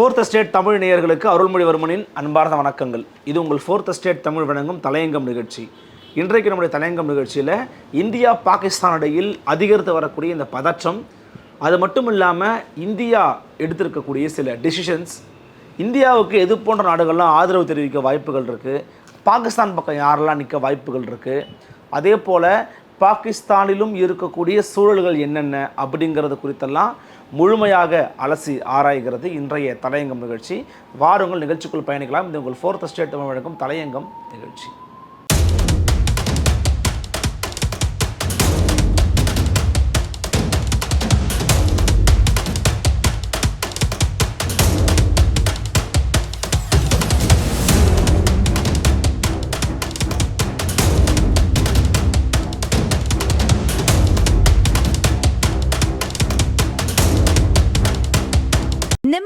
Fourth state Tamil நேயர்களுக்கு அருள்மொழிவர்மனின் அன்பார்ந்த வணக்கங்கள். இது உங்கள் ஃபோர்த் ஸ்டேட் தமிழ் வழங்கும் தலையங்கம் நிகழ்ச்சி. இன்றைக்கு நம்முடைய தலையங்கம் நிகழ்ச்சியில் இந்தியா பாகிஸ்தான் இடையில் அதிகரித்து வரக்கூடிய இந்த பதற்றம் அது மட்டும் இல்லாமல் இந்தியா எடுத்திருக்கக்கூடிய சில டிசிஷன்ஸ் இந்தியாவுக்கு எது போன்ற நாடுகள்லாம் ஆதரவு தெரிவிக்க வாய்ப்புகள் இருக்குது பாகிஸ்தான் பக்கம் யாரெல்லாம் நிற்க வாய்ப்புகள் இருக்குது அதே போல் பாகிஸ்தானிலும் இருக்கக்கூடிய சூழல்கள் என்னென்ன அப்படிங்கிறது குறித்தெல்லாம் முழுமையாக அலசி ஆராய்கிறது இன்றைய தலையங்கம் நிகழ்ச்சி. வாருங்கள் நிகழ்ச்சிக்குள் பயணிக்கலாம். இது உங்கள் ஃபோர்த் ஸ்டேட் தமிழ் வழங்கும் தலையங்கம் நிகழ்ச்சி.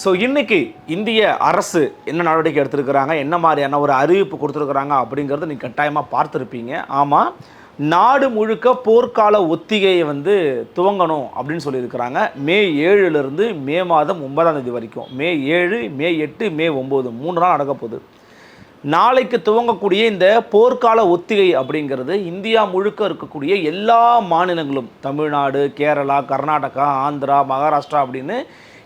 ஸோ இன்றைக்கி இந்திய அரசு என்ன நடவடிக்கை எடுத்திருக்கிறாங்க? என்ன மாதிரியான ஒரு அறிவிப்பு கொடுத்துருக்குறாங்க அப்படிங்கிறத நீங்கள் கட்டாயமாக பார்த்துருப்பீங்க. ஆமாம் நாடு முழுக்க போர்க்கால ஒத்திகையை வந்து துவங்கணும் அப்படின்னு சொல்லியிருக்கிறாங்க. மே ஏழுலேருந்து மே மாதம் ஒன்பதாம் தேதி வரைக்கும். மே ஏழு மே எட்டு மே ஒம்பது மூணு நாள் நடக்க போகுது. நாளைக்கு துவங்கக்கூடிய இந்த போர்க்கால ஒத்திகை அப்படிங்கிறது இந்தியா முழுக்க இருக்கக்கூடிய எல்லா மாநிலங்களும் தமிழ்நாடு கேரளா கர்நாடகா ஆந்திரா மகாராஷ்டிரா அப்படின்னு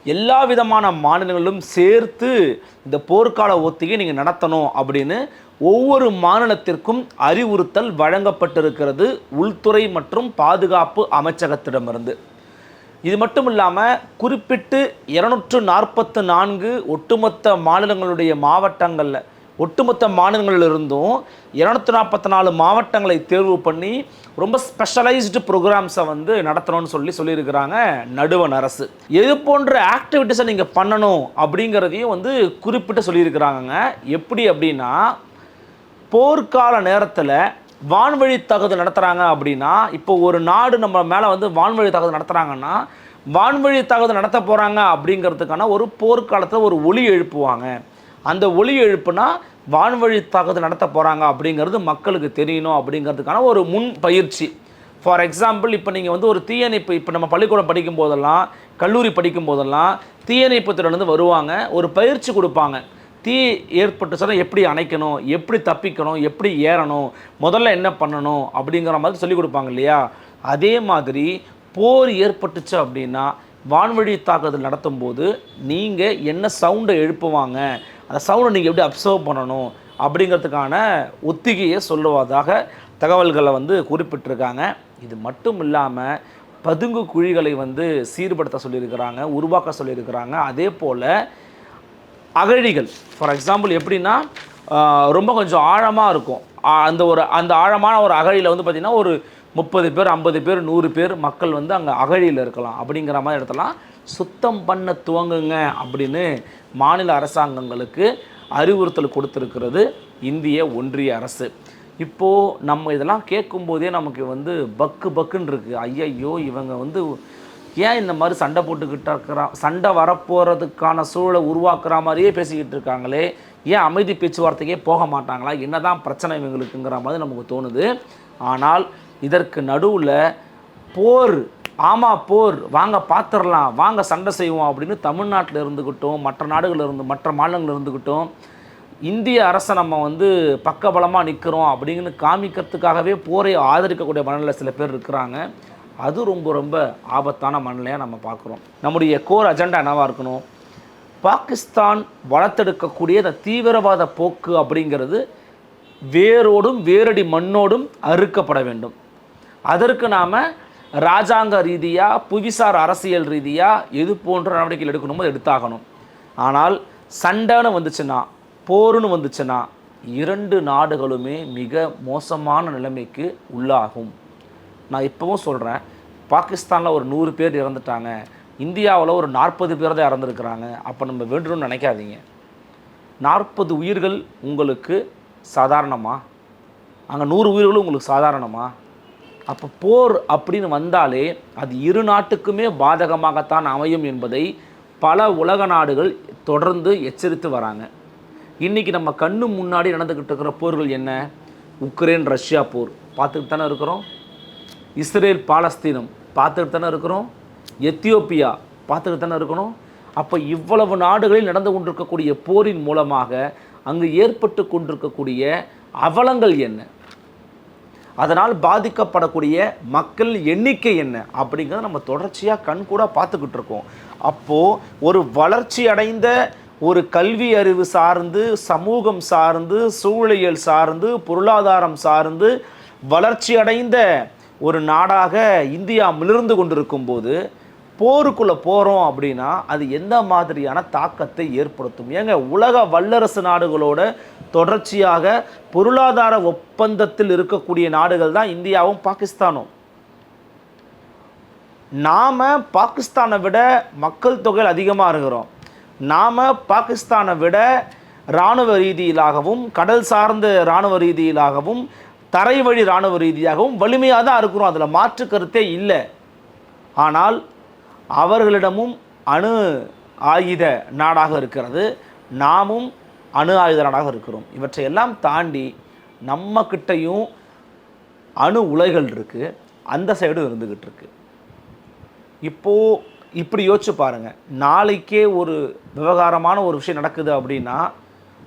எல்லா விதமான மாநிலங்களிலும் சேர்த்து இந்த போர்க்கால ஒத்திகை நீங்கள் நடத்தணும் அப்படின்னு ஒவ்வொரு மாநிலத்திற்கும் அறிவுறுத்தல் வழங்கப்பட்டிருக்கிறது உள்துறை மற்றும் பாதுகாப்பு அமைச்சகத்திடமிருந்து. இது மட்டும் இல்லாமல் குறிப்பிட்டு இருநூற்று நாற்பத்து நான்கு ஒட்டுமொத்த மாநிலங்களுடைய மாவட்டங்களில் ஒட்டுமொத்த மாநிலங்களிலிருந்தும் இருநூத்தி நாற்பத்தி நாலு மாவட்டங்களை தேர்வு பண்ணி ரொம்ப ஸ்பெஷலைஸ்டு ப்ரோக்ராம்ஸை வந்து நடத்தணும்னு சொல்லி சொல்லியிருக்கிறாங்க நடுவண் அரசு. எது போன்ற ஆக்டிவிட்டீஸை நீங்கள் பண்ணணும் அப்படிங்கிறதையும் வந்து குறிப்பிட்டு சொல்லியிருக்கிறாங்கங்க. எப்படி அப்படின்னா போர்க்கால நேரத்தில் வான்வழி தாக்குதல் நடத்துகிறாங்க அப்படின்னா இப்போ ஒரு நாடு நம்ம மேலே வந்து வான்வழி தாக்குதல் நடத்துகிறாங்கன்னா வான்வழி தாக்குதல் நடத்த போகிறாங்க அப்படிங்கிறதுக்கான ஒரு போர்க்காலத்தில் ஒரு ஒளி எழுப்புவாங்க. அந்த ஒளி எழுப்புனா வான்வழி தாக்குதல் நடத்த போகிறாங்க அப்படிங்கிறது மக்களுக்கு தெரியணும் அப்படிங்கிறதுக்கான ஒரு முன் பயிற்சி. ஃபார் எக்ஸாம்பிள் இப்போ நீங்கள் வந்து ஒரு தீயணைப்பு இப்போ நம்ம பள்ளிக்கூடம் படிக்கும் போதெல்லாம் கல்லூரி படிக்கும் போதெல்லாம் தீயணைப்பு துறையிலேருந்து வருவாங்க ஒரு பயிற்சி கொடுப்பாங்க. தீ ஏற்பட்டு சொன்னால் எப்படி அணைக்கணும் எப்படி தப்பிக்கணும் எப்படி ஏறணும் முதல்ல என்ன பண்ணணும் அப்படிங்கிற மாதிரி சொல்லிக் கொடுப்பாங்க இல்லையா? அதே மாதிரி போர் ஏற்பட்டுச்சு அப்படின்னா வான்வழி தாக்குதல் நடத்தும்போது நீங்கள் என்ன சவுண்டை எழுப்புவாங்க? அந்த சவுண்டை நீங்கள் எப்படி அப்சர்வ் பண்ணணும்? அப்படிங்கிறதுக்கான ஒத்திகையை சொல்லுவதாக தகவல்களை வந்து குறிப்பிட்டிருக்காங்க. இது மட்டும் இல்லாமல் பதுங்கு குழிகளை வந்து சீர்படுத்த சொல்லியிருக்கிறாங்க உருவாக்க சொல்லியிருக்கிறாங்க. அதே போல் அகழிகள் ஃபார் எக்ஸாம்பிள் எப்படின்னா ரொம்ப கொஞ்சம் ஆழமாக இருக்கும். அந்த ஒரு அந்த ஆழமான ஒரு அகழியில் வந்து பார்த்திங்கன்னா ஒரு முப்பது பேர் ஐம்பது பேர் நூறு பேர் மக்கள் வந்து அங்கே அகழியில் இருக்கலாம். அப்படிங்கிற மாதிரி இடத்தெல்லாம் சுத்தம் பண்ண துவங்குங்க அப்படின்னு மாநில அரசாங்கங்களுக்கு அறிவுறுத்தல் கொடுத்துருக்கிறது இந்திய ஒன்றிய அரசு. இப்போது நம்ம இதெல்லாம் கேட்கும்போதே நமக்கு வந்து பக்கு பக்குன்னு இருக்குது ஐயையோ இவங்க வந்து ஏன் இந்த மாதிரி சண்டை போட்டுக்கிட்டு இருக்கிறா சண்டை வரப்போகிறதுக்கான சூழலை உருவாக்குற மாதிரியே பேசிக்கிட்டு இருக்காங்களே. ஏன் அமைதி பேச்சுவார்த்தைக்கே போக மாட்டாங்களா? என்னதான் பிரச்சனை இவங்களுக்குங்கிற மாதிரி நமக்கு தோணுது. ஆனால் இதற்கு நடுவில் போர் ஆமாம் போர் வாங்க பார்த்துடலாம் வாங்க சண்டை செய்வோம் அப்படின்னு தமிழ்நாட்டில் இருந்துக்கிட்டும் மற்ற நாடுகளில் இருந்து மற்ற மாநிலங்களில் இருந்துக்கிட்டும் இந்திய அரசை நம்ம வந்து பக்கபலமாக நிற்கிறோம் அப்படின்னு காமிக்கிறதுக்காகவே போரை ஆதரிக்கக்கூடிய மனநிலை சில பேர் இருக்கிறாங்க. அது ரொம்ப ரொம்ப ஆபத்தான மனநிலையாக நம்ம பார்க்குறோம். நம்முடைய கோர் அஜெண்டா என்னவாக இருக்கணும்? பாகிஸ்தான் வளர்த்தெடுக்கக்கூடிய இந்த தீவிரவாத போக்கு அப்படிங்கிறது வேரோடும் வேரடி மண்ணோடும் அறுக்கப்பட வேண்டும். அதற்கு நாம் ராஜாங்க ரீதியாக புவிசார் அரசியல் ரீதியாக எது போன்ற நடவடிக்கைகள் எடுக்கணுமோ எடுத்தாகணும். ஆனால் சண்டைன்னு வந்துச்சுன்னா போர்னு வந்துச்சுன்னா இரண்டு நாடுகளுமே மிக மோசமான நிலைமைக்கு உள்ளாகும். நான் இப்போவும் சொல்கிறேன் பாகிஸ்தானில் ஒரு நூறு பேர் இறந்துட்டாங்க இந்தியாவில் ஒரு நாற்பது பேர் தான் இறந்துருக்குறாங்க. அப்போ நம்ம வேண்டணும்னு நினைக்காதீங்க. நாற்பது உயிர்கள் உங்களுக்கு சாதாரணமா? அங்கே நூறு உயிர்களும் உங்களுக்கு சாதாரணமா? அப்போ போர் அப்படின்னு வந்தாலே அது இரு நாட்டுக்குமே பாதகமாகத்தான் அமையும் என்பதை பல உலக நாடுகள் தொடர்ந்து எச்சரித்து வராங்க. இன்றைக்கி நம்ம கண்ணு முன்னாடி நடந்துக்கிட்டு இருக்கிற போர்கள் என்ன? உக்ரைன் ரஷ்யா போர். பார்த்துக்கிட்டு தானே இருக்கிறோம். இஸ்ரேல் பாலஸ்தீனம். பார்த்துக்கிட்டு தானே இருக்கிறோம். எத்தியோப்பியா பார்த்துக்கிட்டு தானே இருக்கணும் அப்போ இவ்வளவு நாடுகளில் நடந்து கொண்டிருக்கக்கூடிய போரின் மூலமாக அங்கு ஏற்பட்டு கொண்டிருக்கக்கூடிய அவலங்கள் என்ன? அதனால் பாதிக்கப்படக்கூடிய மக்கள் எண்ணிக்கை என்ன? அப்படிங்கிறத நம்ம தொடர்ச்சியாக கண் கூட பார்த்துக்கிட்டு இருக்கோம். அப்போது ஒரு வளர்ச்சி அடைந்த ஒரு கல்வி அறிவு சார்ந்து சமூகம் சார்ந்து சூழலியல் சார்ந்து பொருளாதாரம் சார்ந்து வளர்ச்சி அடைந்த ஒரு நாடாக இந்தியா மிளிர்ந்து கொண்டிருக்கும் போது போருக்குள்ளே போகிறோம் அப்படின்னா அது எந்த மாதிரியான தாக்கத்தை ஏற்படுத்தும்? ஏங்க உலக வல்லரசு நாடுகளோட தொடர்ச்சியாக பொருளாதார ஒப்பந்தத்தில் இருக்கக்கூடிய நாடுகள் தான் இந்தியாவும் பாகிஸ்தானும். நாம் பாகிஸ்தானை விட மக்கள் தொகையில் அதிகமாக இருக்கிறோம். நாம் பாகிஸ்தானை விட இராணுவ ரீதியிலாகவும் கடல் சார்ந்த இராணுவ ரீதியிலாகவும் தரை வழி இராணுவ ரீதியாகவும் வலிமையாக தான் இருக்கிறோம். அதில் மாற்று கருத்தே இல்லை. ஆனால் அவர்களிடமும் அணு ஆயுத நாடாக இருக்கிறது. நாமும் அணு ஆயுத நாடாக இருக்கிறோம். இவற்றையெல்லாம் தாண்டி நம்ம கிட்டையும் அணு உலைகள் இருக்குது அந்த சைடும் இருந்துக்கிட்டு இருக்கு. இப்போது இப்படி யோசிச்சு பாருங்கள் நாளைக்கே ஒரு விவகாரமான ஒரு விஷயம் நடக்குது அப்படின்னா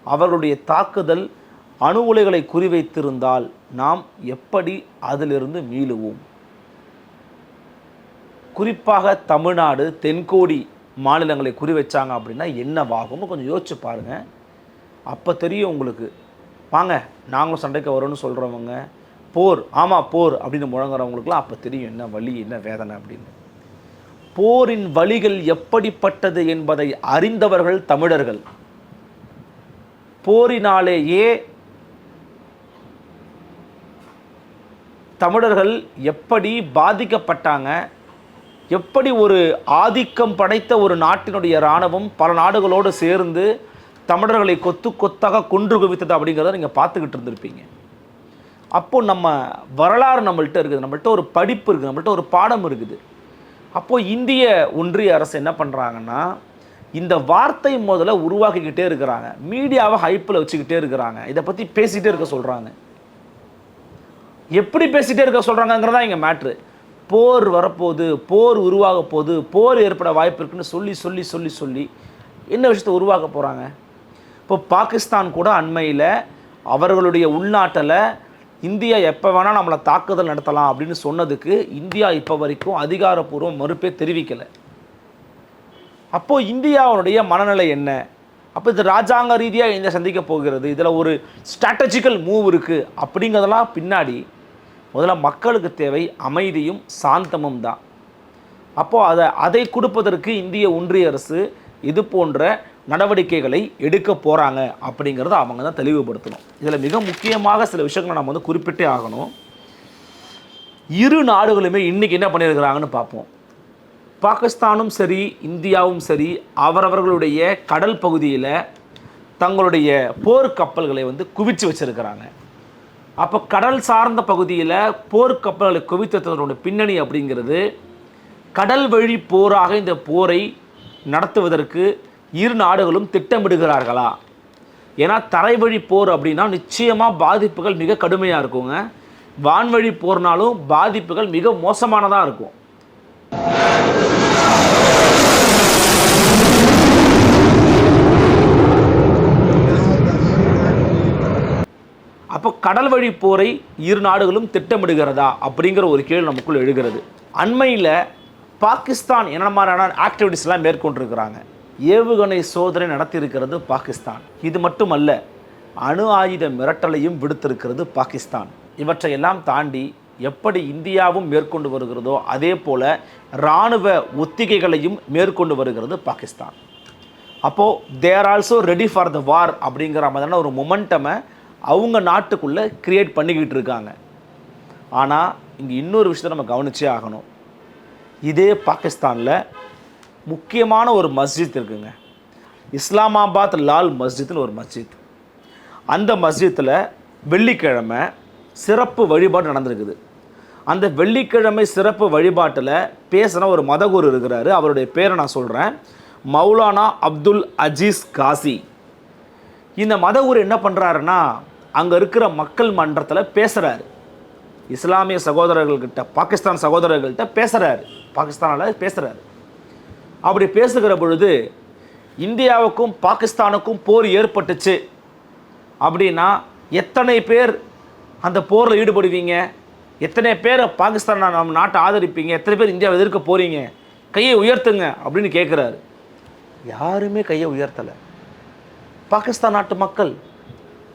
அவர்களுடைய தாக்குதல் அணு உலைகளை குறிவைத்திருந்தால் நாம் எப்படி அதிலிருந்து மீளுவோம்? குறிப்பாக தமிழ்நாடு தென்கோடி மாநிலங்களை குறி வச்சாங்க அப்படின்னா என்னவாகும்னு கொஞ்சம் யோசிச்சு பாருங்கள் அப்போ தெரியும் உங்களுக்கு. வாங்க நாங்களும் சண்டைக்கு வரோம்னு சொல்கிறவங்க போர் ஆமாம் போர் அப்படின்னு முழங்குறவங்களுக்குலாம் அப்போ தெரியும் என்ன வழி என்ன வேதனை அப்படின்னு. போரின் வழிகள் எப்படிப்பட்டது என்பதை அறிந்தவர்கள் தமிழர்கள். போரினாலேயே தமிழர்கள் எப்படி பாதிக்கப்பட்டாங்க எப்படி ஒரு ஆதிக்கம் படைத்த ஒரு நாட்டினுடைய இராணுவம் பல நாடுகளோடு சேர்ந்து தமிழர்களை கொத்து கொத்தாக கொன்று குவித்தது அப்படிங்கிறத நீங்கள் பார்த்துக்கிட்டு இருந்திருப்பீங்க. அப்போது நம்ம வரலாறு நம்மள்கிட்ட இருக்குது. நம்மள்கிட்ட ஒரு படிப்பு இருக்குது. நம்மள்கிட்ட ஒரு பாடம் இருக்குது. அப்போது இந்திய ஒன்றிய அரசு என்ன பண்ணுறாங்கன்னா இந்த வார்த்தை முதல்ல உருவாக்கிக்கிட்டே இருக்கிறாங்க. மீடியாவை ஹைப்பில் வச்சுக்கிட்டே இருக்கிறாங்க. இதை பற்றி பேசிகிட்டே இருக்க சொல்கிறாங்க எப்படி பேசிகிட்டே இருக்க சொல்கிறாங்கங்கிறதா இங்கே மேட்ரு போர் வரப்போகுது போர் உருவாக போகுது போர் ஏற்பட வாய்ப்பு இருக்குன்னு சொல்லி சொல்லி சொல்லி சொல்லி என்ன விஷயத்தை உருவாக்க போகிறாங்க இப்போ பாகிஸ்தான் கூட அண்மையில் அவர்களுடைய உள்நாட்டில் இந்தியா எப்போ வேணால் நம்மளை தாக்குதல் நடத்தலாம் அப்படின்னு சொன்னதுக்கு இந்தியா இப்போ வரைக்கும் அதிகாரப்பூர்வ மறுப்பே தெரிவிக்கலை. அப்போது இந்தியாவுடைய மனநிலை என்ன? அப்போ இது ராஜாங்க ரீதியாக இந்தியா சந்திக்க போகிறது? இதில் ஒரு ஸ்ட்ராட்டஜிக்கல் மூவ் இருக்குது அப்படிங்கிறதெல்லாம் பின்னாடி முதல்ல மக்களுக்கு தேவை அமைதியும் சாந்தமும் தான். அப்போது அதை அதை கொடுப்பதற்கு இந்திய ஒன்றிய அரசு இது போன்ற நடவடிக்கைகளை எடுக்க போகிறாங்க அப்படிங்கிறத அவங்க தான் தெளிவுபடுத்தணும். இதில் மிக முக்கியமாக சில விஷயங்களை நம்ம வந்து குறிப்பிட்டே ஆகணும். இரு நாடுகளுமே இன்றைக்கி என்ன பண்ணியிருக்கிறாங்கன்னு பார்ப்போம். பாகிஸ்தானும் சரி இந்தியாவும் சரி அவரவர்களுடைய கடல் பகுதியில் தங்களுடைய போர் கப்பல்களை வந்து குவிச்சு வச்சிருக்கிறாங்க. அப்போ கடல் சார்ந்த பகுதியில் போர்க்கப்பல்களை குவித்ததனுடைய பின்னணி அப்படிங்கிறது கடல் வழி போராக இந்த போரை நடத்துவதற்கு இரு நாடுகளும் திட்டமிடுகிறார்களா? ஏன்னா தரைவழி போர் அப்படின்னா நிச்சயமாக பாதிப்புகள் மிக கடுமையாக இருக்குங்க. வான்வழி போர்னாலும் பாதிப்புகள் மிக மோசமானதாக இருக்கும். அப்போ கடல் வழி போரை இரு நாடுகளும் திட்டமிடுகிறதா அப்படிங்கிற ஒரு கேள்வி நமக்குள் எழுகிறது. அண்மையில் பாகிஸ்தான் என்ன மாதிரியான ஆக்டிவிட்டிஸ்லாம் மேற்கொண்டிருக்கிறாங்க? ஏவுகணை சோதனை நடத்தியிருக்கிறது பாகிஸ்தான். இது மட்டுமல்ல அணு ஆயுத மிரட்டலையும் விடுத்திருக்கிறது பாகிஸ்தான். இவற்றையெல்லாம் தாண்டி எப்படி இந்தியாவும் மேற்கொண்டு வருகிறதோ அதே போல் இராணுவ ஒத்திகைகளையும் மேற்கொண்டு வருகிறது பாகிஸ்தான். அப்போது there also ready for the war அப்படிங்கிற மாதிரியான ஒரு மொமெண்டமை அவங்க நாட்டுக்குள்ளே கிரியேட் பண்ணிக்கிட்டு இருக்காங்க. ஆனால் இங்கே இன்னொரு விஷயத்தை நம்ம கவனிச்சே ஆகணும். இதே பாகிஸ்தானில் முக்கியமான ஒரு மஸ்ஜித் இருக்குங்க. இஸ்லாமாபாத் லால் மஸ்ஜித்னு ஒரு மஸ்ஜித் அந்த மஸ்ஜித்தில் வெள்ளிக்கிழமை சிறப்பு வழிபாடு நடந்திருக்குது. அந்த வெள்ளிக்கிழமை சிறப்பு வழிபாட்டில் பேசின ஒரு மதகுரு இருக்கிறாரு. அவருடைய பேரை நான் சொல்கிறேன் மௌலானா அப்துல் அஜீஸ் காசி. இந்த மதகுரு என்ன பண்ணுறாருன்னா அங்கே இருக்கிற மக்கள் மன்றத்தில் பேசுகிறாரு இஸ்லாமிய சகோதரர்கள்கிட்ட பாகிஸ்தான் சகோதரர்கள்கிட்ட பேசுகிறாரு பாகிஸ்தானில் பேசுகிறாரு அப்படி பேசுகிற பொழுது இந்தியாவுக்கும் பாகிஸ்தானுக்கும் போர் ஏற்பட்டுச்சு. அப்படின்னா எத்தனை பேர் அந்த போரில் ஈடுபடுவீங்க? எத்தனை பேர் பாகிஸ்தான் நம்ம நாட்டை ஆதரிப்பீங்க? எத்தனை பேர் இந்தியாவை எதிர்க்க போகிறீங்க கையை உயர்த்துங்க அப்படின்னு கேட்குறாரு யாருமே கையை உயர்த்தலை. பாகிஸ்தான் நாட்டு மக்கள்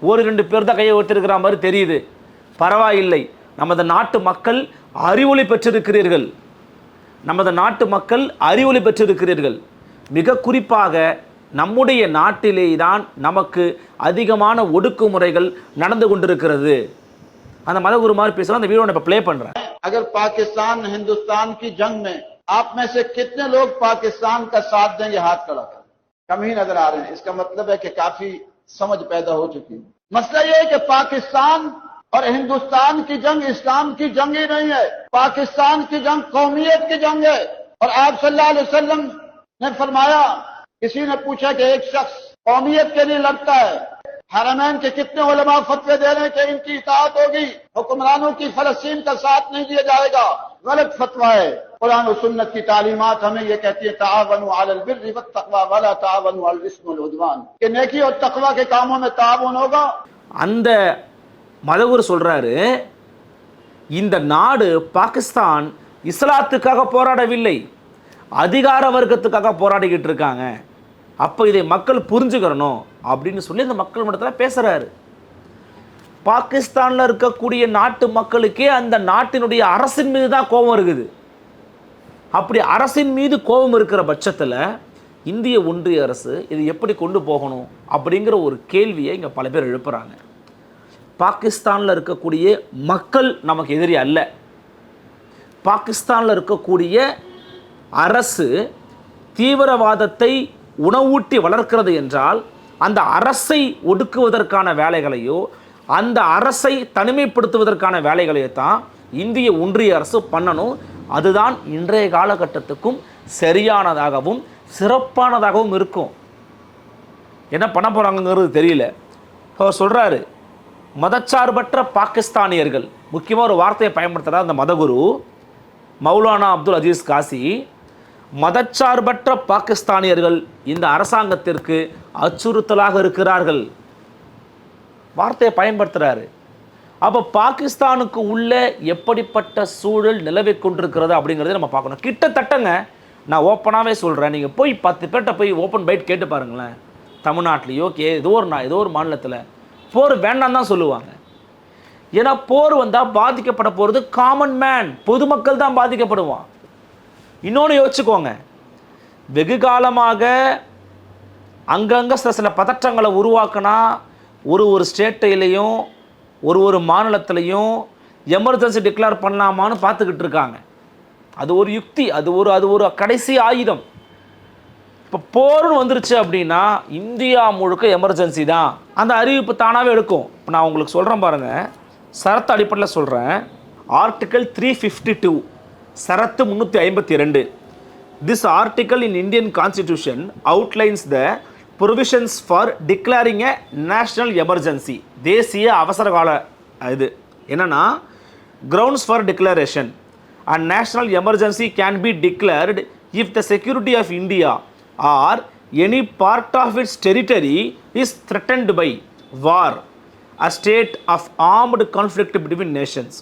ஒரு ரெண்டு பேர் தான் கையை உயர்த்திருக்கிற மாதிரி தெரியுது பரவாயில்லை நமது நாட்டு மக்கள் அறிவொளி பெற்றிருக்கிறீர்கள் நமது நாட்டு மக்கள் அறிவொளி பெற்றிருக்கிறீர்கள் மிக குறிப்பாக நம்முடைய நாட்டிலே தான் நமக்கு அதிகமான ஒடுக்குமுறைகள் நடந்து கொண்டிருக்கிறது அந்த மதகுரு மாதிரி பேசுகிறோம் அந்த வீடியோ நான் இப்போ ப்ளே பண்ணுறேன் अगर पाकिस्तान हिंदुस्तान की जंग में आप में से कितने लोग पाकिस्तान का साथ देंगे हाथ खड़ा کم ہی نظر آ رہے ہیں۔ اس کا مطلب ہے کہ کافی سمجھ پیدا ہو چکی۔ ہے مسئلہ یہ ہے کہ پاکستان اور ہندوستان کی جنگ اسلام کی جنگ ہی نہیں ہے۔ پاکستان کی جنگ قومیت کی جنگ ہے۔ اور آپ صلی اللہ علیہ وسلم نے فرمایا، کسی نے پوچھا کہ ایک شخص قومیت کے لیے لڑتا ہے۔ حرمین کے کتنے علماء فتوے دے رہے ہیں کہ ان کی اطاعت ہوگی؟ حکمرانوں کی فلسطین کا ساتھ نہیں دیا جائے گا۔ गलत फतवा है कुरान और सुन्नत की तालीमात हमें ये कहती है तावन बिर तकवा वाला तावन उद्वान कि नेकी और तकवा के कामों में तावन होगा அந்த மதகுரு சொல்றாரு இந்த நாடு பாகிஸ்தான் இஸ்லாத்துக்காக போராடவில்லை அதிகார வர்க்கத்துக்காக போராடிக்கிட்டு இருக்காங்க அப்போ இதை மக்கள் புரிஞ்சுக்கிறணும் அப்படின்னு சொல்லி அந்த மக்கள் மன்றத்தில் பேசுகிறாரு பாகிஸ்தானில் இருக்கக்கூடிய நாட்டு மக்களுக்கே அந்த நாட்டினுடைய அரசின் மீது தான் கோபம் இருக்குது. அப்படி அரசின் மீது கோபம் இருக்கிற பட்சத்தில் இந்திய ஒன்றிய அரசு இது எப்படி கொண்டு போகணும் அப்படிங்கிற ஒரு கேள்வியை இங்கே பல பேர் எழுப்புகிறாங்க பாகிஸ்தானில் இருக்கக்கூடிய மக்கள் நமக்கு எதிரி அல்ல. பாகிஸ்தானில் இருக்கக்கூடிய அரசு தீவிரவாதத்தை உணவூட்டி வளர்க்கிறது என்றால் அந்த அரசை ஒடுக்குவதற்கான வேலைகளையோ அந்த அரசை தனிமைப்படுத்துவதற்கான வேலைகளை தான் இந்திய ஒன்றிய அரசு பண்ணணும். அதுதான் இன்றைய காலகட்டத்துக்கும் சரியானதாகவும் சிறப்பானதாகவும் இருக்கும். என்ன பண்ண போகிறாங்கங்கிறது தெரியல. அவர் சொல்கிறாரு மதச்சார்பற்ற பாகிஸ்தானியர்கள். முக்கியமாக ஒரு வார்த்தையை பயன்படுத்துகிறார் அந்த மதகுரு மௌலானா அப்துல் அஜீஸ் காசி மதச்சார்பற்ற பாகிஸ்தானியர்கள் இந்த அரசாங்கத்திற்கு அச்சுறுத்தலாக இருக்கிறார்கள். வார்த்தையை பயன்படுத்துகிறாரு அப்போ பாகிஸ்தானுக்கு உள்ளே எப்படிப்பட்ட சூழல் நிலவி கொண்டிருக்கிறது அப்படிங்கிறத நம்ம பார்க்கணும். கிட்டத்தட்டங்க நான் ஓப்பனாகவே சொல்கிறேன் நீங்கள் போய் பத்து பேர்கிட்ட போய் ஓப்பன் பைட் கேட்டு பாருங்களேன். தமிழ்நாட்டிலையோ கே ஏதோ ஒரு நான் ஏதோ ஒரு மாநிலத்தில். போர் வேண்டாம் தான் சொல்லுவாங்க. ஏன்னா போர் வந்தால் பாதிக்கப்பட போகிறது காமன் மேன் பொதுமக்கள் தான் பாதிக்கப்படுவான். இன்னொன்று யோசிச்சுக்கோங்க. வெகு காலமாக அங்கங்கே சில சில பதற்றங்களை உருவாக்குனா ஒரு ஒரு ஸ்டேட்டையிலையும் ஒரு ஒரு மாநிலத்திலையும் எமர்ஜென்சி டிக்ளேர் பண்ணலாமான்னு பார்த்துக்கிட்டு இருக்காங்க. அது ஒரு யுக்தி அது ஒரு அது ஒரு கடைசி ஆயுதம். இப்போ போர்னு வந்துருச்சு அப்படின்னா இந்தியா முழுக்க எமர்ஜென்சி தான். அந்த அறிவிப்பு தானாகவே எடுக்கும். இப்போ நான் உங்களுக்கு சொல்கிறேன் பாருங்கள் சரத்து அடிப்படையில் சொல்கிறேன் ஆர்டிக்கல் த்ரீ ஃபிஃப்டி டூ சரத்து முந்நூற்றி ஐம்பத்தி ரெண்டு. This article in Indian constitution outlines the provisions for declaring a national emergency தேசிய அவசர கால இது என்னென்னா grounds for declaration and national emergency can be declared if the security of India or any part of its territory is threatened by war a state of armed conflict between nations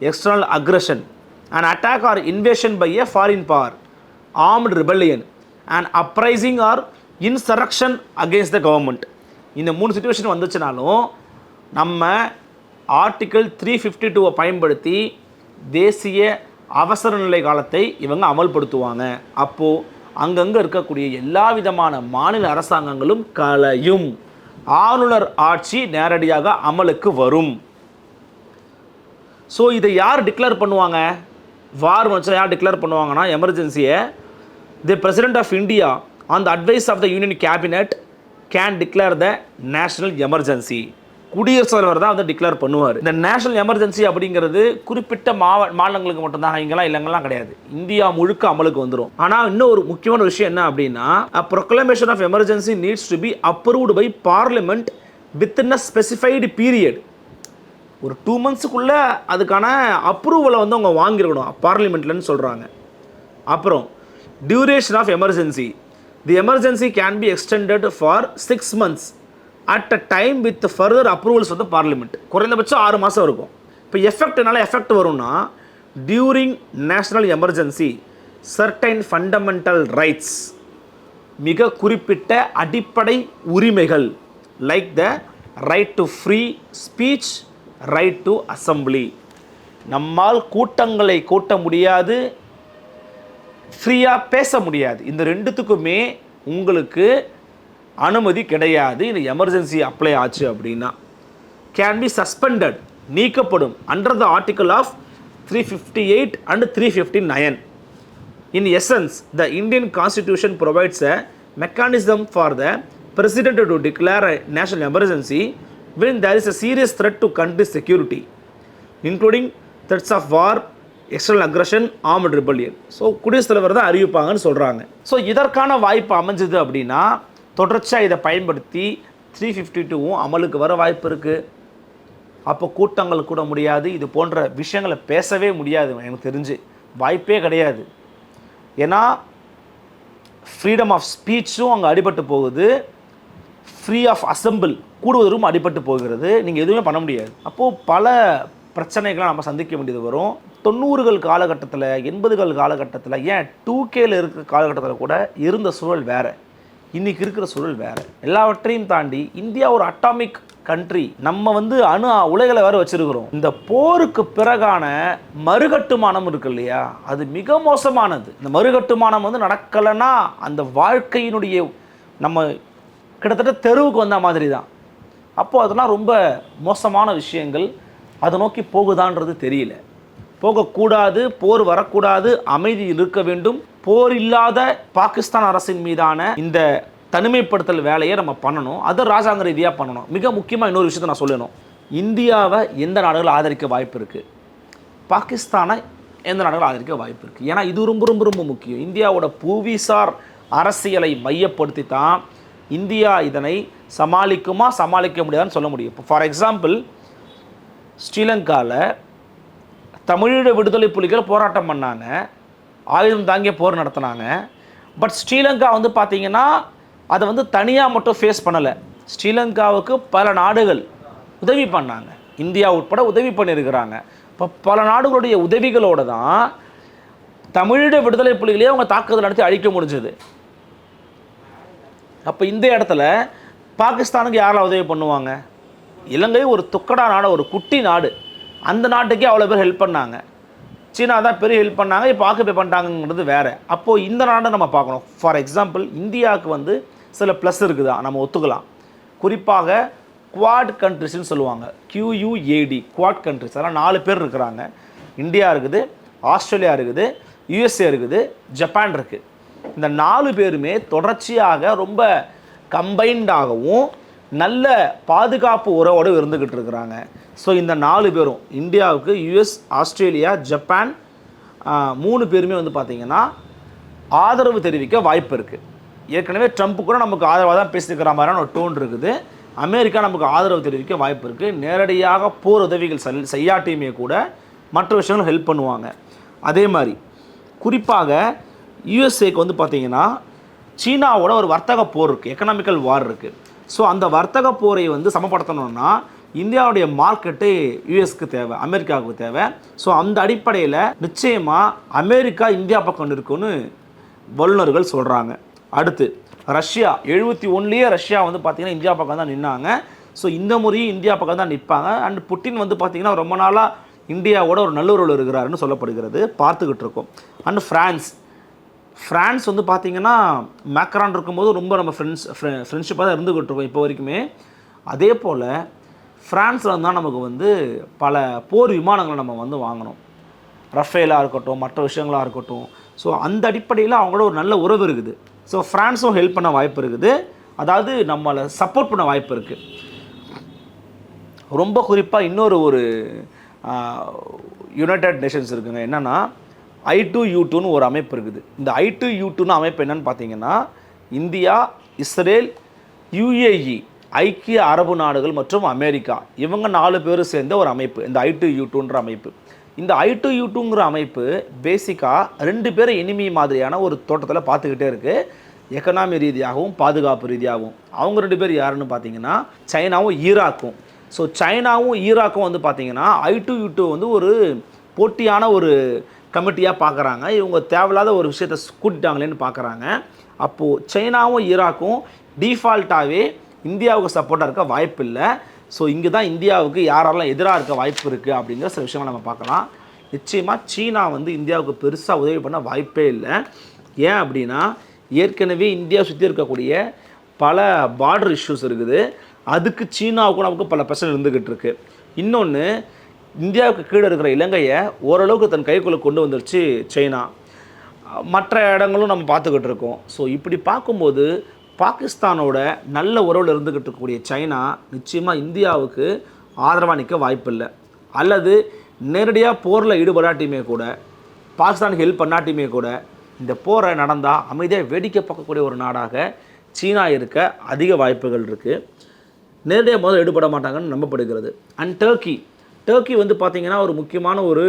external aggression and attack or invasion by a foreign power armed rebellion and uprising or insurrection against the government இந்த மூணு situation வந்துச்சுனாலும் நம்ம ஆர்டிக்கிள் த்ரீ ஃபிஃப்டி டூவை பயன்படுத்தி தேசிய அவசர நிலை காலத்தை இவங்க அமல்படுத்துவாங்க. அப்போது அங்கங்கே இருக்கக்கூடிய எல்லா விதமான மாநில அரசாங்கங்களும் கலையும் ஆளுநர் ஆட்சி நேரடியாக அமலுக்கு வரும். ஸோ இதை யார் டிக்ளேர் பண்ணுவாங்க? வார் வச்சா யார் டிக்ளேர் பண்ணுவாங்கன்னா எமர்ஜென்சியை the president of India on the advice of the union cabinet can declare the national emergency குடியரசுத் தலைவர் தான் வந்து டிக்ளேர் பண்ணுவார். இந்த நேஷனல் எமர்ஜென்சி அப்படிங்கிறது குறிப்பிட்ட மாவ மாநிலங்களுக்கு மட்டும்தான் இங்கெல்லாம் இல்லைங்கெல்லாம் கிடையாது. இந்தியா முழுக்க அமலுக்கு வந்துடும் ஆனால் இன்னும் ஒரு முக்கியமான விஷயம் என்ன அப்படின்னா proclamation of emergency needs to be approved by parliament within a specified period ஒரு டூ மந்த்ஸுக்குள்ளே அதுக்கான அப்ரூவலை வந்து அவங்க வாங்கியிருக்கணும். பார்லிமெண்ட்லன்னு சொல்கிறாங்க அப்புறம் duration of emergency the emergency can be extended for six months at a time with further approvals வந்து பார்லிமெண்ட் குறைந்தபட்சம் ஆறு மாதம் இருக்கும். இப்போ எஃபெக்ட் என்னால் எஃபெக்ட் வரும்னா during national emergency certain fundamental rights மிக குறிப்பிட்ட அடிப்படை உரிமைகள் like the right to free speech right to assembly நம்மால் கூட்டங்களை கூட்ட முடியாது ஃப்ரீயாக பேச முடியாது இந்த ரெண்டுத்துக்குமே உங்களுக்கு அனுமதி கிடையாது இந்த எமர்ஜென்சி அப்ளை ஆச்சு அப்படின்னா கேன் பி சஸ்பெண்டட் நீக்கப்படும் under the article of three fifty eight and three fifty nine in essence the Indian constitution provides a mechanism for the president to declare a national emergency when there is a serious threat to country's security, including threats of war, external aggression armed rebellion. So குடியரசுத் தலைவர் தான் அறிவிப்பாங்கன்னு சொல்கிறாங்க so இதற்கான வாய்ப்பு அமைஞ்சது அப்படின்னா தொடர்ச்சியாக இதை பயன்படுத்தி த்ரீ ஃபிஃப்டி டூவும் அமலுக்கு வர வாய்ப்பு இருக்குது அப்போ கூட்டங்கள் கூட முடியாது. இது போன்ற விஷயங்களை பேசவே முடியாது எனக்கு தெரிஞ்சு. வாய்ப்பே கிடையாது. ஏன்னா ஃப்ரீடம் ஆஃப் ஸ்பீச்சும் அங்கே அடிபட்டு போகுது. ஃப்ரீ ஆஃப் அசம்பிள் கூடுவதற்கும் அடிபட்டு போகிறது. நீங்கள் எதுவுமே பண்ண முடியாது. அப்போது பல பிரச்சனைகளை நம்ம சந்திக்க வேண்டியது வரும். தொண்ணூறுகள் காலகட்டத்தில் எண்பதுகள் காலகட்டத்தில் ஏன் டூ கேல இருக்கிற காலகட்டத்தில் கூட இருந்த சூழல் வேறு. இன்றைக்கி இருக்கிற சூழல் வேறு. எல்லாவற்றையும் தாண்டி இந்தியா ஒரு அட்டாமிக் கண்ட்ரி நம்ம வந்து அணு உலைகளை வேறு வச்சிருக்கிறோம். இந்த போருக்கு பிறகான மறுகட்டுமானம் இருக்கு இல்லையா? அது மிக மோசமானது. இந்த மறுகட்டுமானம் வந்து நடக்கலைன்னா அந்த வாழ்க்கையினுடைய நம்ம கிட்டத்தட்ட தெருவுக்கு வந்த மாதிரி தான் அப்போது அதெல்லாம் ரொம்ப மோசமான விஷயங்கள். அதை நோக்கி போகுதான்றது தெரியல. போகக்கூடாது போர் வரக்கூடாது அமைதி இருக்க வேண்டும். போர் இல்லாத பாகிஸ்தான் அரசின் மீதான இந்த தனிமைப்படுத்தல் வேலையை நம்ம பண்ணணும். அதை ராஜாங்க ரீதியாக பண்ணணும். மிக முக்கியமாக இன்னொரு விஷயத்தை நான் சொல்லணும். இந்தியாவை எந்த நாடுகள் ஆதரிக்க வாய்ப்பு இருக்குது பாகிஸ்தானை எந்த நாடுகள் ஆதரிக்க வாய்ப்பு இருக்குது ஏன்னா இது ரொம்ப ரொம்ப ரொம்ப முக்கியம். இந்தியாவோட புவிசார் அரசியலை மையப்படுத்தி தான் இந்தியா இதனை சமாளிக்குமா சமாளிக்க முடியாதுன்னு சொல்ல முடியும். இப்போ ஃபார் எக்ஸாம்பிள் ஸ்ரீலங்காவில் தமிழீழ விடுதலை புலிகள் போராட்டம் பண்ணாங்க. ஆயுதம் தாங்கிய போர் நடத்தினாங்க. பட் ஸ்ரீலங்கா வந்து பார்த்தீங்கன்னா அதை வந்து தனியாக மட்டும் ஃபேஸ் பண்ணலை. ஸ்ரீலங்காவுக்கு பல நாடுகள் உதவி பண்ணாங்க. இந்தியா உட்பட உதவி பண்ணியிருக்கிறாங்க. இப்போ பல நாடுகளுடைய உதவிகளோடு தான் தமிழீழ விடுதலை புலிகளையே அவங்க தாக்குதல் நடத்தி அழிக்க முடிஞ்சது. அப்போ இந்த இடத்துல பாகிஸ்தானுக்கு யாரெல்லாம் உதவி பண்ணுவாங்க? இலங்கை ஒரு துக்கடா நாடு ஒரு குட்டி நாடு. அந்த நாட்டுக்கே அவ்வளோ பேர் ஹெல்ப் பண்ணாங்க. சீனா தான் பெரிய ஹெல்ப் பண்ணாங்க இப்போ ஆக்குபை பண்ணிட்டாங்கன்றது வேறு. அப்போது இந்த நாடை நம்ம பார்க்கணும். ஃபார் எக்ஸாம்பிள் இந்தியாவுக்கு வந்து சில ப்ளஸ் இருக்குதா? நம்ம ஒத்துக்கலாம். குறிப்பாக குவாட் கண்ட்ரிஸ்னு சொல்லுவாங்க. கியூயூஏடி குவாட் கண்ட்ரிஸ் அதெல்லாம் நாலு பேர் இருக்கிறாங்க. இந்தியா இருக்குது ஆஸ்திரேலியா இருக்குது யுஎஸ்ஏ இருக்குது ஜப்பான் இருக்குது இந்த நாலு பேருமே தொடர்ச்சியாக ரொம்ப கம்பைண்டாகவும் நல்ல பாதுகாப்பு உறவோடு இருந்துக்கிட்டு இருக்கிறாங்க. ஸோ இந்த நாலு பேரும் இந்தியாவுக்கு யுஎஸ் ஆஸ்திரேலியா ஜப்பான் மூணு பேருமே வந்து பார்த்திங்கன்னா ஆதரவு தெரிவிக்க வாய்ப்பு இருக்குது ஏற்கனவே ட்ரம்ப் கூட நமக்கு ஆதரவாக தான் பேசியிருக்கிற மாதிரியான ஒரு டோன் இருக்குது. அமெரிக்கா நமக்கு ஆதரவு தெரிவிக்க வாய்ப்பு இருக்குது நேரடியாக போர் உதவிகள் செல் செய்யாட்டியுமே கூட மற்ற விஷயங்களும் ஹெல்ப் பண்ணுவாங்க. அதே மாதிரி குறிப்பாக யூஎஸ்ஏக்கு வந்து பார்த்தீங்கன்னா சீனாவோட ஒரு வர்த்தக போர் இருக்குது எக்கனாமிக்கல் வார் இருக்குது ஸோ அந்த வர்த்தக போரை வந்து சமப்படுத்தணும்னா இந்தியாவுடைய மார்க்கெட்டு யூஎஸ்க்கு தேவை அமெரிக்காவுக்கு தேவை. ஸோ அந்த அடிப்படையில் நிச்சயமாக அமெரிக்கா இந்தியா பக்கம் இருக்குன்னு வல்லுநர்கள் சொல்கிறாங்க அடுத்து ரஷ்யா எழுபத்தி ஒன்லேயே ரஷ்யா வந்து பார்த்திங்கன்னா இந்தியா பக்கம் தான் நின்னாங்க. ஸோ இந்த முறையும் இந்தியா பக்கம் தான் நிற்பாங்க அண்ட் புட்டின் வந்து பார்த்திங்கன்னா ரொம்ப நாளாக இந்தியாவோட ஒரு நல்லுறவில் இருக்கிறாருன்னு சொல்லப்படுகிறது. பார்த்துக்கிட்டு இருக்கோம். அண்ட் ஃப்ரான்ஸ் ஃப்ரான்ஸ் வந்து பார்த்திங்கன்னா மேக்ரான் இருக்கும்போது ரொம்ப நம்ம ஃப்ரெண்ட்ஸ் ஃப்ரெண்ட்ஷிப்பாக தான் இருந்துக்கிட்டு இருக்கோம் இப்போ வரைக்குமே. அதே போல் ஃப்ரான்ஸில் தான் நமக்கு வந்து பல போர் விமானங்களை நம்ம வந்து வாங்கணும். ரஃபேலாக இருக்கட்டும் மற்ற விஷயங்களாக இருக்கட்டும். ஸோ அந்த அடிப்படையில் அவங்களோட ஒரு நல்ல உறவு இருக்குது. ஸோ ஃப்ரான்ஸும் ஹெல்ப் பண்ண வாய்ப்பு இருக்குது. அதாவது நம்மளை சப்போர்ட் பண்ண வாய்ப்பு இருக்குது ரொம்ப குறிப்பாக இன்னொரு ஒரு யுனைடெட் நேஷன்ஸ் இருக்குங்க. என்னன்னா ஐ டு யூ டூன்னு ஒரு அமைப்பு இருக்குது. இந்த ஐ டூ யூ டூன்னு அமைப்பு என்னன்னு பார்த்தீங்கன்னா இந்தியா இஸ்ரேல் யுஏஇ ஐக்கிய அரபு நாடுகள் மற்றும் அமெரிக்கா. இவங்க நாலு பேரும் சேர்ந்த ஒரு அமைப்பு. இந்த ஐ டூ யூ டூன்ற அமைப்பு. இந்த ஐ டு யூ டூங்கிற அமைப்பு பேசிக்காக ரெண்டு பேரும் இனிமி மாதிரியான ஒரு தோட்டத்தில் பார்த்துக்கிட்டே இருக்குது எக்கனாமி ரீதியாகவும் பாதுகாப்பு ரீதியாகவும். அவங்க ரெண்டு பேர் யாருன்னு பார்த்தீங்கன்னா சைனாவும் ஈராக்கும். ஸோ சைனாவும் ஈராக்கும் வந்து பார்த்திங்கன்னா ஐ டூ யூ டூ வந்து ஒரு போட்டியான ஒரு கமிட்டியாக பார்க்குறாங்க இவங்க தேவையில்லாத ஒரு விஷயத்தை கூட்டிட்டாங்களேன்னு பார்க்குறாங்க அப்போது சைனாவும் ஈராக்கும் டிஃபால்ட்டாகவே இந்தியாவுக்கு சப்போர்ட்டாக இருக்க வாய்ப்பு இல்லை. ஸோ இங்கே தான் இந்தியாவுக்கு யாரெல்லாம் எதிராக இருக்க வாய்ப்பு இருக்குது அப்படிங்கிற சில விஷயங்களை நம்ம பார்க்கலாம். நிச்சயமாக சீனா வந்து இந்தியாவுக்கு பெருசாக உதவி பண்ண வாய்ப்பே இல்லை. ஏன் அப்படின்னா ஏற்கனவே இந்தியா சுற்றி இருக்கக்கூடிய பல பார்டர் இஷ்யூஸ் இருக்குது. அதுக்கு சீனாவுக்கும் நமக்கு பல பிரச்சனை இருந்துக்கிட்டு இருக்குது இன்னொன்று இந்தியாவுக்கு கீழே இருக்கிற இலங்கையை ஓரளவுக்கு தன் கைக்குள்ளே கொண்டு வந்துருச்சு சைனா. மற்ற இடங்களும் நம்ம பார்த்துக்கிட்டு இருக்கோம். ஸோ இப்படி பார்க்கும்போது பாகிஸ்தானோட நல்ல உறவில் இருந்துக்கிட்டு இருக்கக்கூடிய சைனா நிச்சயமாக இந்தியாவுக்கு ஆதரவாக நிற்க வாய்ப்பில்லை. அல்லது நேரடியாக போரில் ஈடுபடாட்டியுமே கூட பாகிஸ்தானுக்கு ஹெல்ப் பண்ணாட்டியுமே கூட இந்த போரை நடந்தால் அமைதியாக வேடிக்கை பார்க்கக்கூடிய ஒரு நாடாக சீனா இருக்க அதிக வாய்ப்புகள் இருக்குது நேரடியாக முதல்ல ஈடுபட மாட்டாங்கன்னு நம்பப்படுகிறது. அண்ட் டர்க்கி டர்க்கி வந்து பார்த்திங்கன்னா ஒரு முக்கியமான ஒரு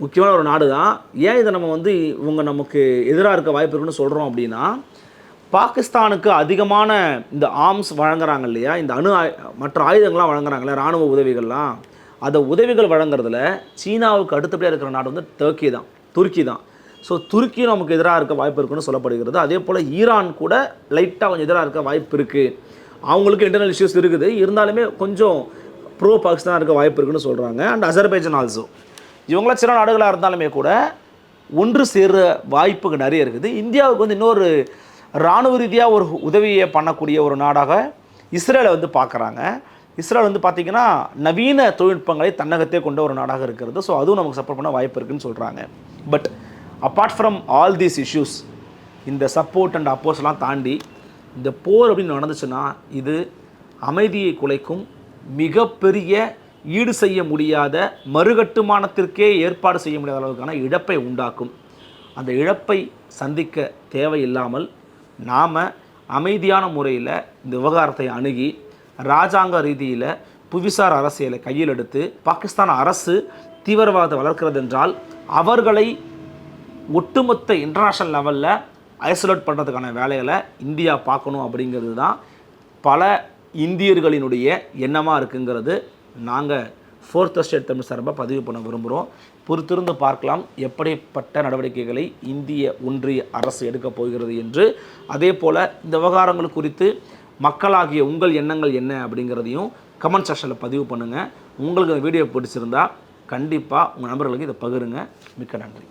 முக்கியமான ஒரு நாடு தான் ஏன் இதை நம்ம வந்து இவங்க நமக்கு எதிராக இருக்க வாய்ப்பு இருக்குன்னு சொல்கிறோம் அப்படின்னா பாகிஸ்தானுக்கு அதிகமான இந்த ஆர்ம்ஸ் வழங்குறாங்க இல்லையா? இந்த அணு ஆயு- மற்ற ஆயுதங்கள்லாம் வழங்குறாங்களே இராணுவ உதவிகள்லாம். அந்த உதவிகள் வழங்குறதுல சீனாவுக்கு அடுத்தபடியாக இருக்கிற நாடு வந்து டர்க்கி தான் துருக்கி தான். ஸோ துருக்கியும் நமக்கு எதிராக இருக்க வாய்ப்பு இருக்குன்னு சொல்லப்படுகிறது. அதே போல் ஈரான் கூட லைட்டாக கொஞ்சம் எதிராக இருக்க வாய்ப்பு இருக்குது அவங்களுக்கு இன்டர்னல் இஷ்யூஸ் இருக்குது. இருந்தாலுமே கொஞ்சம் ப்ரோ பாகிஸ்தான் இருக்க வாய்ப்பு இருக்குன்னு சொல்கிறாங்க அண்ட் அசர்பைஜன் ஆல்சோ இவங்களாம் சில நாடுகளாக இருந்தாலுமே கூட ஒன்று சேர வாய்ப்புகள் நிறைய இருக்குது. இந்தியாவுக்கு வந்து இன்னொரு இராணுவ ரீதியாக ஒரு உதவியை பண்ணக்கூடிய ஒரு நாடாக இஸ்ரேலை வந்து பார்க்குறாங்க. இஸ்ரேல் வந்து பார்த்திங்கன்னா நவீன தொழில்நுட்பங்களை தன்னகத்தே கொண்ட ஒரு நாடாக இருக்கிறது. ஸோ அதுவும் நமக்கு சப்போர்ட் பண்ண வாய்ப்பு இருக்குதுன்னு சொல்கிறாங்க but apart from all these issues இந்த சப்போர்ட் அண்ட் அப்போஸ்லாம் தாண்டி இந்த போர் அப்படின்னு நடந்துச்சுன்னா இது அமைதியை குலைக்கும் மிகப்பெரிய ஈடு செய்ய முடியாத மறுகட்டுமானத்திற்கே ஏற்பாடு செய்ய முடியாத அளவுக்கான இழப்பை உண்டாக்கும். அந்த இழப்பை சந்திக்க தேவையில்லாமல் நாம் அமைதியான முறையில் இந்த விவகாரத்தை அணுகி ராஜாங்க ரீதியில் புவிசார் அரசியலை கையில் எடுத்து பாகிஸ்தான் அரசு தீவிரவாதத்தை வளர்க்கிறது என்றால் அவர்களை ஒட்டுமொத்த இன்டர்நேஷ்னல் லெவலில் ஐசோலேட் பண்ணுறதுக்கான வேலைகளை இந்தியா பார்க்கணும் அப்படிங்கிறது தான் பல இந்தியர்களினுடைய எண்ணமாக இருக்குங்கிறது நாங்கள் ஃபோர்த் ஸ்டேட் தமிழ் சார்பாக பதிவு பண்ண விரும்புகிறோம் பொறுத்திருந்து பார்க்கலாம் எப்படிப்பட்ட நடவடிக்கைகளை இந்திய ஒன்றிய அரசு எடுக்கப் போகிறது என்று. அதே போல் இந்த விவகாரங்கள் குறித்து மக்களாகிய உங்கள் எண்ணங்கள் என்ன அப்படிங்கிறதையும் கமெண்ட் செக்ஷனில் பதிவு பண்ணுங்கள் உங்களுக்கு இந்த வீடியோ பிடிச்சிருந்தால் கண்டிப்பாக உங்கள் நண்பர்களுக்கு இதை பகிருங்க. மிக்க நன்றி.